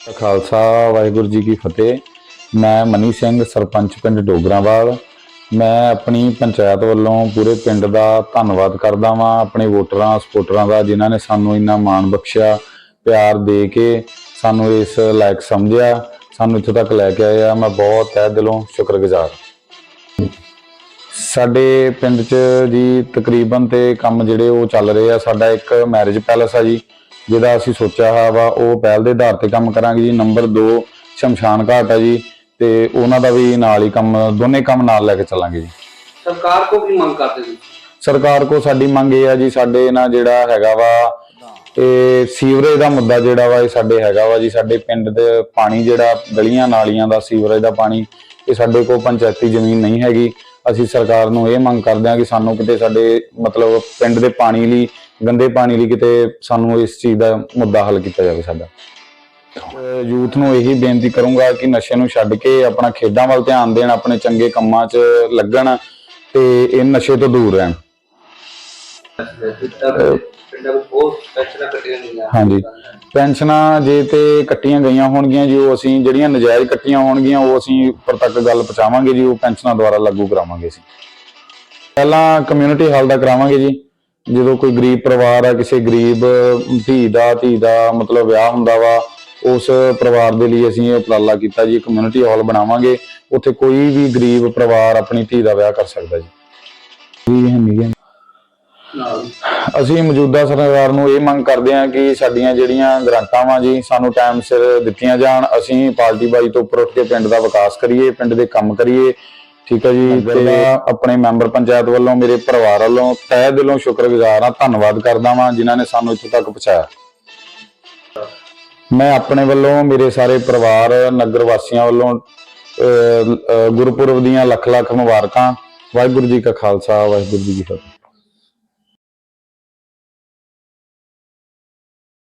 ਖਾਲਸਾ, ਵਾਹਿਗੁਰੂ ਜੀ ਕੀ ਫਤਿਹ। ਮੈਂ ਮਨੀ ਸਿੰਘ, ਸਰਪੰਚ ਪਿੰਡ ਡੋਗਰਾਵਾਲ। ਮੈਂ ਆਪਣੀ ਪੰਚਾਇਤ ਵੱਲੋਂ ਪੂਰੇ ਪਿੰਡ ਦਾ ਧੰਨਵਾਦ ਕਰਦਾ ਵਾਂ, ਆਪਣੇ ਵੋਟਰਾਂ ਸਪੋਰਟਰਾਂ ਦਾ, ਜਿਨ੍ਹਾਂ ਨੇ ਸਾਨੂੰ ਇੰਨਾ ਮਾਣ ਬਖਸ਼ਿਆ, ਪਿਆਰ ਦੇ ਕੇ ਸਾਨੂੰ ਇਸ ਲਾਇਕ ਸਮਝਿਆ, ਸਾਨੂੰ ਇੱਥੇ ਤੱਕ ਲੈ ਕੇ ਆਏ ਆ। ਮੈਂ ਬਹੁਤ ਤਹਿ ਦਿਲੋਂ ਸ਼ੁਕਰਗੁਜ਼ਾਰ ਸਾਡੇ ਪਿੰਡ 'ਚ ਜੀ ਤਕਰੀਬਨ ਤੇ ਕੰਮ ਜਿਹੜੇ ਉਹ ਚੱਲ ਰਹੇ ਆ, ਸਾਡਾ ਇੱਕ ਮੈਰਿਜ ਪੈਲਸ ਆ ਜੀ। ਜਿਹਦਾ ਅਸੀਂ ਸੋਚਿਆ ਹੈ ਵਾ ਉਹ ਪਹਿਲ ਦੇ ਆਧਾਰ ਤੇ ਕੰਮ ਕਰਾਂਗੇ ਜੀ। ਨੰਬਰ 2 ਸ਼ਮਸ਼ਾਨ ਘਾਟ ਆ ਜੀ ਤੇ ਉਹਨਾਂ ਦਾ ਵੀ ਨਾਲ ਹੀ ਕੰਮ ਦੋਨੇ ਕੰਮ ਨਾਲ ਲੈ ਕੇ ਚੱਲਾਂਗੇ ਜੀ। ਸਰਕਾਰ ਕੋ ਕੀ ਮੰਗ ਕਰਦੇ ਸੀ ਸਰਕਾਰ ਕੋ ਸਾਡੀ ਮੰਗ ਇਹ ਆ ਜੀ ਸਾਡੇ ਨਾਲ ਜਿਹੜਾ ਹੈਗਾ ਵਾ ਇਹ ਸੀਵਰੇਜ ਦਾ ਮੁੱਦਾ ਜਿਹੜਾ ਵਾ ਇਹ ਸਾਡੇ ਹੈਗਾ ਵਾ ਜੀ। ਸਾਡੇ ਪਿੰਡ ਦੇ ਪਾਣੀ ਜਿਹੜਾ ਗਲੀਆਂ ਨਾਲੀਆਂ ਦਾ ਸੀਵਰੇਜ ਦਾ ਪਾਣੀ ਇਹ ਸਾਡੇ ਕੋਲ ਪੰਚਾਇਤੀ ਜ਼ਮੀਨ ਨਹੀਂ ਹੈਗੀ। ਅਸੀਂ ਸਰਕਾਰ ਨੂੰ ਇਹ ਮੰਗ ਕਰਦੇ ਹਾਂ ਕਿ ਸਾਨੂੰ ਕਿਤੇ ਸਾਡੇ ਮਤਲਬ ਪਿੰਡ ਦੇ ਪਾਣੀ ਲਈ ਗੰਦੇ ਪਾਣੀ ਲਈ ਕਿਤੇ ਸਾਨੂੰ ਇਸ ਚੀਜ਼ ਦਾ ਮੁੱਦਾ ਹੱਲ ਕੀਤਾ ਜਾਵੇ ਸਾਡਾ। ਯੂਥ ਨੂੰ ਇਹੀ ਬੇਨਤੀ ਕਰੂੰਗਾ ਕਿ ਨਸ਼ੇ ਨੂੰ ਛੱਡ ਕੇ ਆਪਣਾ ਖੇਡਾਂ ਵੱਲ ਧਿਆਨ ਦੇਣ, ਆਪਣੇ ਚੰਗੇ ਕੰਮਾਂ 'ਚ ਲੱਗਣ ਤੇ ਇਹ ਨਸ਼ੇ ਤੋਂ ਦੂਰ ਰਹਿਣ। ਹਾਂਜੀ। ਪੈਨਸ਼ਨਾਂ ਜੇ ਤੇ ਕੱਟੀਆਂ ਗਈਆਂ ਹੋਣਗੀਆਂ ਜੀ, ਉਹ ਅਸੀਂ ਜਿਹੜੀਆਂ ਨਜਾਇਜ਼ ਕੱਟੀਆਂ ਹੋਣਗੀਆਂ, ਉਹ ਅਸੀਂ ਉੱਪਰ ਤੱਕ ਗੱਲ ਪਹੁੰਚਾਵਾਂਗੇ ਜੀ, ਉਹ ਪੈਨਸ਼ਨਾਂ ਦੁਆਰਾ ਲਾਗੂ ਕਰਾਵਾਂਗੇ ਅਸੀਂ। ਪਹਿਲਾਂ ਕਮਿਊਨਿਟੀ ਹਾਲ ਦਾ ਕਰਾਵਾਂਗੇ ਜੀ। ਜਦੋਂ ਕੋਈ ਗਰੀਬ ਪਰਿਵਾਰ ਆ, ਕਿਸੇ ਗਰੀਬ ਧੀ ਦਾ ਧੀ ਦਾ ਮਤਲਬ ਵਿਆਹ ਹੁੰਦਾ ਵਾ, ਉਸ ਪਰਿਵਾਰ ਦੇ ਲਈ ਅਸੀਂ ਇਹ ਉਪਰਾਲਾ ਕੀਤਾ ਜੀ ਕਮਿਊਨਿਟੀ ਹਾਲ ਬਣਾਵਾਂਗੇ। ਉੱਥੇ ਕੋਈ ਵੀ ਗਰੀਬ ਪਰਿਵਾਰ ਆਪਣੀ ਧੀ ਦਾ ਵਿਆਹ ਕਰ ਸਕਦਾ ਜੀ। ਜੀ ਹੈ ਅਸੀਂ ਮੌਜੂਦਾ ਸਰਕਾਰ ਨੂੰ ਇਹ ਮੰਗ ਕਰਦੇ ਹਾਂ ਕਿ ਸਾਡੀਆਂ ਜਿਹੜੀਆਂ ਗ੍ਰਾਂਟਾਂ ਵਾਂ ਜੀ, ਸਾਨੂੰ ਟਾਈਮ ਸਿਰ ਦਿੱਤੀਆਂ ਜਾਣ। ਅਸੀਂ ਪਾਰਟੀ ਬਾਜੀ ਤੋਂ ਉੱਪਰ ਉੱਠ ਕੇ ਪਿੰਡ ਦਾ ਵਿਕਾਸ ਕਰੀਏ, ਪਿੰਡ ਦੇ ਕੰਮ ਕਰੀਏ। ਠੀਕ ਹੈ ਜੀ ਤੇ ਆਪਣੇ ਮੈਂਬਰ ਪੰਚਾਇਤ ਵੱਲੋਂ ਮੇਰੇ ਪਰਿਵਾਰ ਵੱਲੋਂ ਤਹਿ ਦਿਲੋਂ ਸ਼ੁਕਰਗੁਜ਼ਾਰ ਹਾਂ ਧੰਨਵਾਦ ਕਰਦਾ ਵਾਂ ਜਿਨ੍ਹਾਂ ਨੇ ਸਾਨੂੰ ਇੱਥੇ ਤੱਕ ਪਹੁੰਚਾਇਆ। ਮੈਂ ਆਪਣੇ ਵੱਲੋਂ ਮੇਰੇ ਸਾਰੇ ਪਰਿਵਾਰ ਨਗਰ ਵਾਸੀਆਂ ਵੱਲੋਂ ਗੁਰਪੁਰਬ ਦੀਆਂ ਲੱਖ ਲੱਖ ਮੁਬਾਰਕਾਂ। ਵਾਹਿਗੁਰੂ ਜੀ ਕਾ ਖਾਲਸਾ ਵਾਹਿਗੁਰੂ ਜੀ ਕੀ ਫਤਿਹ।